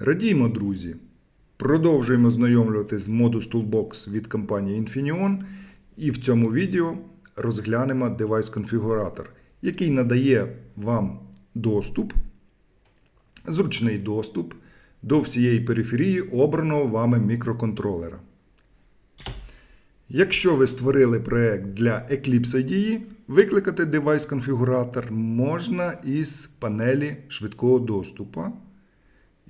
Радіймо, друзі! Продовжуємо знайомлюватися з Modus Toolbox від компанії Infineon. І в цьому відео розглянемо девайс-конфігуратор, який надає вам доступ, зручний доступ до всієї периферії обраного вами мікроконтролера. Якщо ви створили проект для Eclipse IDE, викликати девайс-конфігуратор можна із панелі швидкого доступу.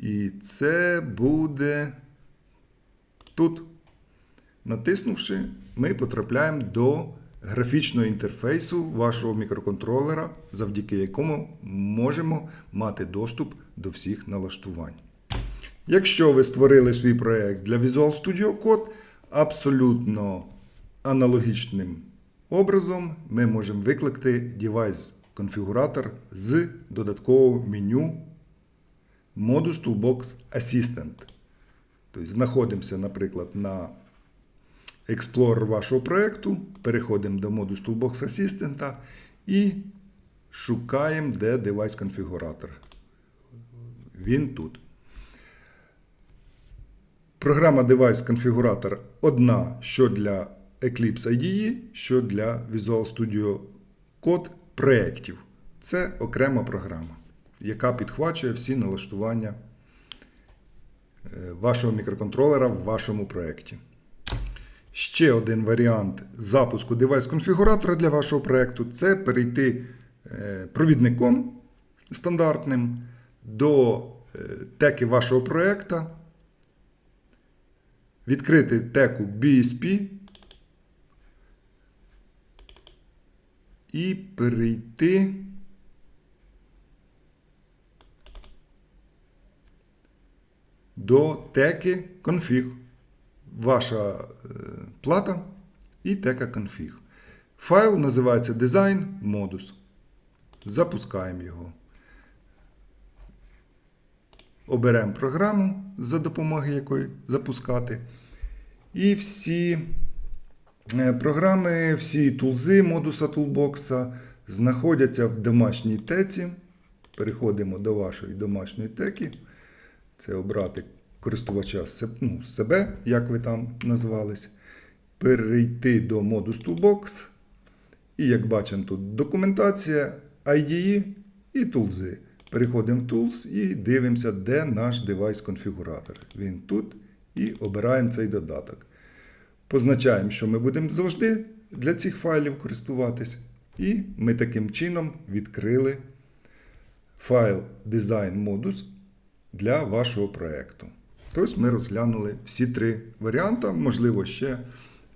І це буде тут. Натиснувши, ми потрапляємо до графічного інтерфейсу вашого мікроконтролера, завдяки якому можемо мати доступ до всіх налаштувань. Якщо ви створили свій проект для Visual Studio Code, абсолютно аналогічним образом ми можемо викликати девайс-конфігуратор з додаткового меню Modus Toolbox Assistant. Тобто знаходимося, наприклад, на Explorer вашого проєкту, переходимо до Modus Toolbox Assistant і шукаємо, де девайс-конфігуратор. Він тут. Програма Device Configurator одна що для Eclipse IDE, що для Visual Studio Code проєктів. Це окрема програма, яка підхвачує всі налаштування е, вашого мікроконтролера в вашому проєкті. Ще один варіант запуску девайс-конфігуратора для вашого проєкту це перейти е, провідником стандартним до е, теки вашого проєкту, відкрити теку BSP і перейти до теки config. Ваша е, плата і тека config. Файл називається Design Modus. Запускаємо його. Оберемо програму, за допомогою якої запускати. І всі е, програми, всі тулзи модуса Toolbox знаходяться в домашній теці. Переходимо до вашої домашньої теки. Це обрати користувача ну, себе, як ви там назвались. Перейти до Modus Toolbox. І як бачимо, тут документація, IDE і тулзи. Переходимо в Tools і дивимося, де наш девайс-конфігуратор. Він тут і обираємо цей додаток. Позначаємо, що ми будемо завжди для цих файлів користуватись. І ми таким чином відкрили файл Design Modus для вашого проєкту. Тобто ми розглянули всі три варіанти. Можливо, ще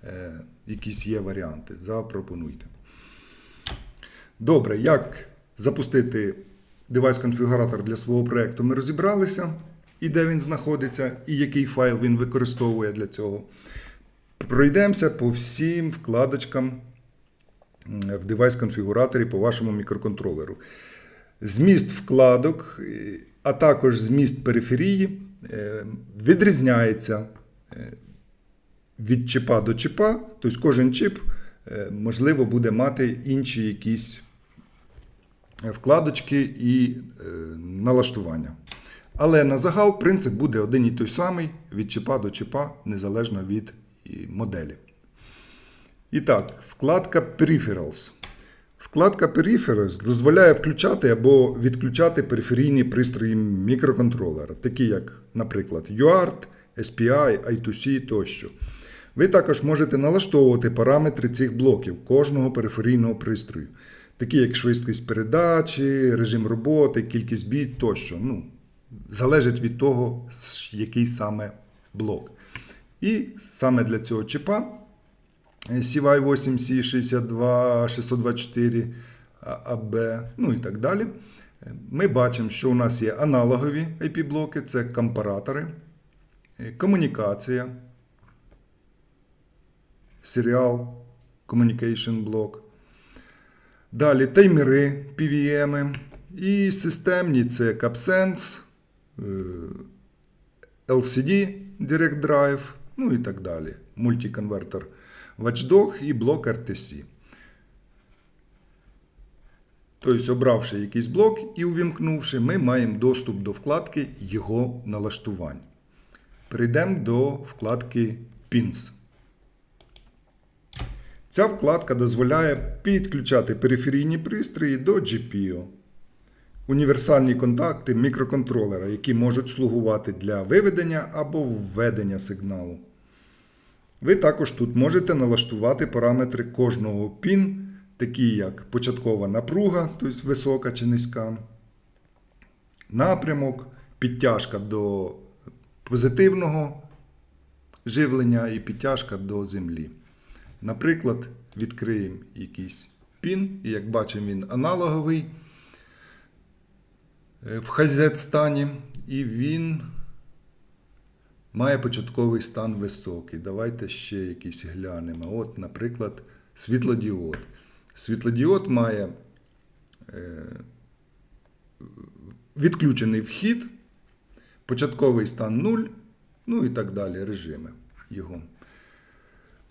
е, якісь є варіанти. Запропонуйте. Добре, як запустити девайс-конфігуратор для свого проєкту, ми розібралися, і де він знаходиться, і який файл він використовує для цього. Пройдемося по всім вкладочкам в девайс-конфігураторі по вашому мікроконтролеру. Зміст вкладок, а також зміст периферії е, відрізняється е, від чіпа до чіпа. Тобто кожен чіп, е, можливо, буде мати інші якісь вкладочки і налаштування. Але на загал принцип буде один і той самий від чіпа до чіпа, незалежно від моделі. І так, вкладка Peripherals. Вкладка Peripherals дозволяє включати або відключати периферійні пристрої мікроконтролера, такі як, наприклад, UART, SPI, I2C тощо. Ви також можете налаштовувати параметри цих блоків кожного периферійного пристрою, такі як швидкість передачі, режим роботи, кількість біт тощо. Ну, Залежить від того, який саме блок. І саме для цього чіпа CY8C 62 624 AB, ну і так далі. Ми бачимо, що у нас є аналогові IP-блоки, це компаратори, комунікація, серіал Communication блок. Далі таймери PVM. І системні це CapSense, LCD Direct Drive, ну і так далі. Мультиконвертер Watchdog і блок RTC. Тобто, обравши якийсь блок і увімкнувши, ми маємо доступ до вкладки його налаштувань. Перейдемо до вкладки Pins. Ця вкладка дозволяє підключати периферійні пристрої до GPIO. Універсальні контакти мікроконтролера, які можуть слугувати для виведення або введення сигналу. Ви також тут можете налаштувати параметри кожного PIN, такі як початкова напруга, тобто висока чи низька, напрямок, підтяжка до позитивного живлення і підтяжка до землі. Наприклад, відкриємо якийсь PIN, і як бачимо, він аналоговий е, в хазет-стані, і він має початковий стан високий. Давайте ще якийсь глянемо. От, наприклад, світлодіод. Світлодіод має е, відключений вхід, початковий стан 0, ну і так далі, режими його.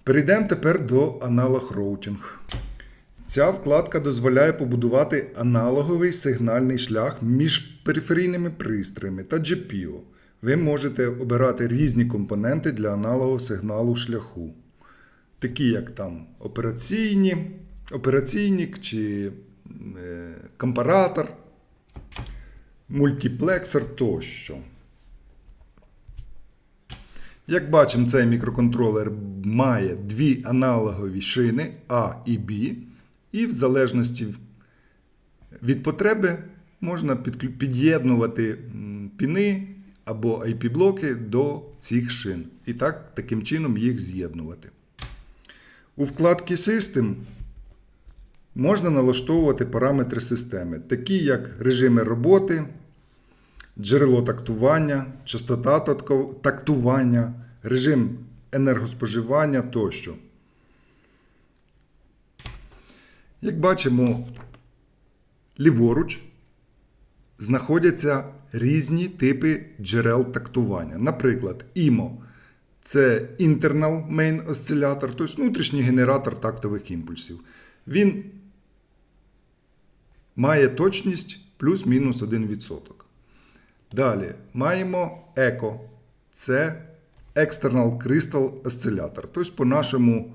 Перейдемо тепер до аналог роутінг. Ця вкладка дозволяє побудувати аналоговий сигнальний шлях між периферійними пристроями та GPIO. Ви можете обирати різні компоненти для аналогового сигналу шляху, такі як там операційні, операційник чи е, компаратор, мультиплексор тощо. Як бачимо, цей мікроконтролер має дві аналогові шини А і Б, і в залежності від потреби можна під'єднувати піни або IP-блоки до цих шин. І так, таким чином їх з'єднувати. У вкладці System можна налаштовувати параметри системи, такі як режими роботи, джерело тактування, частота тактування, режим енергоспоживання тощо. Як бачимо, ліворуч знаходяться різні типи джерел тактування. Наприклад, IMO – це Internal Main Oscillator, тобто внутрішній генератор тактових імпульсів. Він має точність плюс-мінус 1%. Далі маємо ECO. Це External Crystal Oscillator. Тобто, по-нашому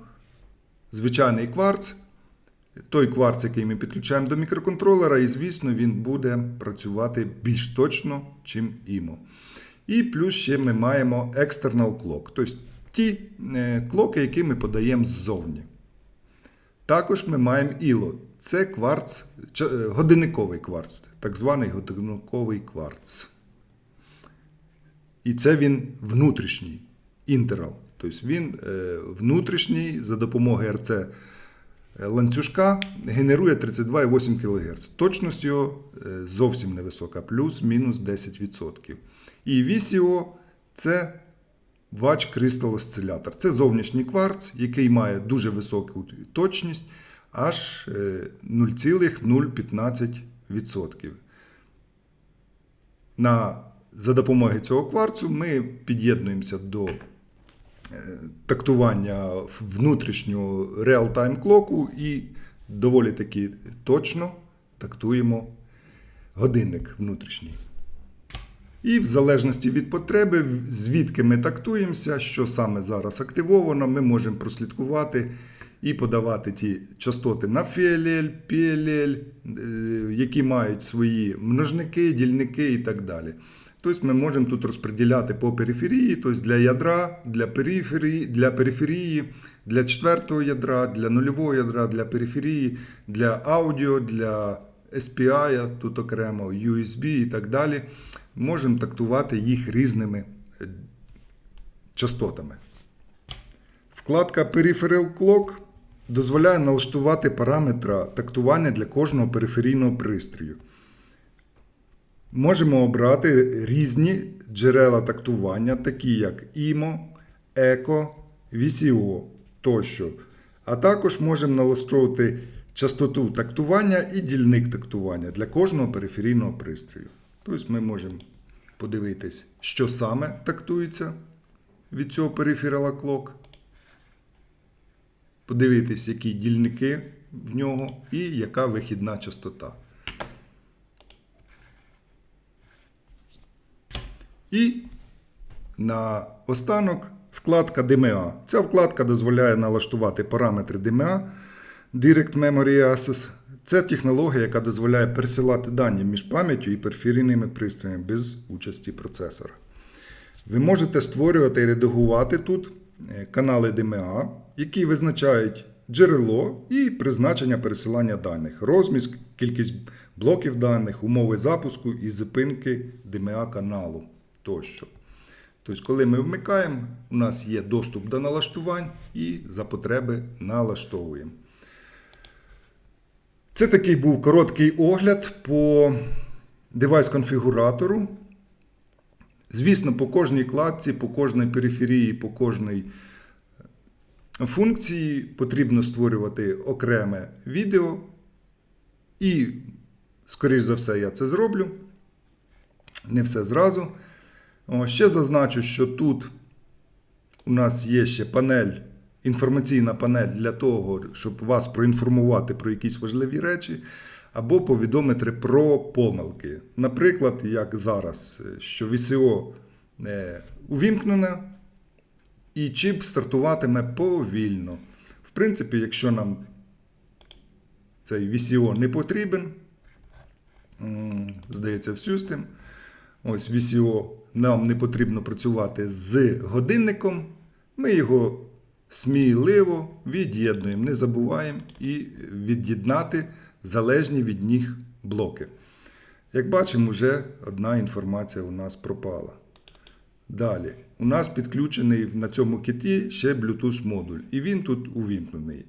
звичайний кварц, той кварц, який ми підключаємо до мікроконтролера, і, звісно, він буде працювати більш точно, чим IMO. І плюс ще ми маємо External Clock, тобто ті е, клоки, які ми подаємо ззовні. Також ми маємо іло. Це кварц, е, годинниковий кварц, так званий годинниковий кварц. І це він внутрішній інтерал. Тобто він е, внутрішній за допомогою РЦ ланцюжка генерує 32,8 кГц. Точність його е, зовсім невисока, плюс-мінус 10%. І VCO це Watch Crystal Oscillator. Це зовнішній кварц, який має дуже високу точність, аж е, 0,015%. На, за допомогою цього кварцу ми під'єднуємося до е, тактування внутрішнього реал-тайм клоку і доволі таки точно тактуємо годинник внутрішній. І в залежності від потреби, звідки ми тактуємося, що саме зараз активовано, ми можемо прослідкувати і подавати ті частоти на фіалель, піалель, е, які мають свої множники, дільники і так далі. Тобто ми можемо тут розподіляти по периферії, тобто для ядра, для периферії, для периферії, для четвертого ядра, для нульового ядра, для периферії, для аудіо, для SPI, тут окремо USB і так далі. Можемо тактувати їх різними е, частотами. Вкладка Peripheral Clock дозволяє налаштувати параметра тактування для кожного периферійного пристрою. Можемо обрати різні джерела тактування, такі як IMO, ECO, VCO тощо. А також можемо налаштовувати частоту тактування і дільник тактування для кожного периферійного пристрою. Тобто ми можемо подивитись, що саме тактується від цього периферала клок, подивитись, які дільники в нього і яка вихідна частота. І на останок вкладка DMA. Ця вкладка дозволяє налаштувати параметри DMA Direct Memory Access. Це технологія, яка дозволяє пересилати дані між пам'яттю і периферійними пристроями без участі процесора. Ви можете створювати і редагувати тут е, канали DMA, які визначають джерело і призначення пересилання даних, розміст, кількість блоків даних, умови запуску і зупинки DMA каналу тощо. Тобто, коли ми вмикаємо, у нас є доступ до налаштувань і за потреби налаштовуємо. Це такий був короткий огляд по девайс-конфігуратору. Звісно, по кожній кладці, по кожній периферії, по кожній функції потрібно створювати окреме відео. І, скоріш за все, я це зроблю. Не все зразу. Ще зазначу, що тут у нас є ще панель, інформаційна панель для того, щоб вас проінформувати про якісь важливі речі, або повідомити про помилки. Наприклад, як зараз, е, що VCO е, увімкнена, і чіп стартуватиме повільно. В принципі, якщо нам цей VCO не потрібен, здається, в System, ось VCO нам не потрібно працювати з годинником, ми його сміливо від'єднуємо, не забуваємо і від'єднати залежні від них блоки. Як бачимо, вже одна інформація у нас пропала. Далі, у нас підключений на цьому киті ще Bluetooth модуль, і він тут увімкнений.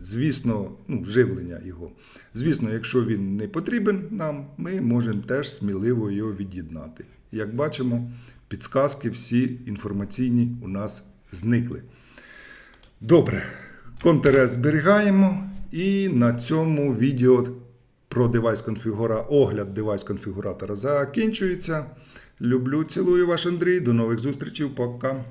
Звісно, ну, живлення його. Звісно, якщо він не потрібен нам, ми можемо теж сміливо його від'єднати. Як бачимо, підсказки всі інформаційні у нас зникли. Добре, контр зберігаємо. І на цьому відео про девайс конфігура, огляд девайс конфігуратора закінчується. Люблю, цілую ваш Андрій. До нових зустрічей. Пока.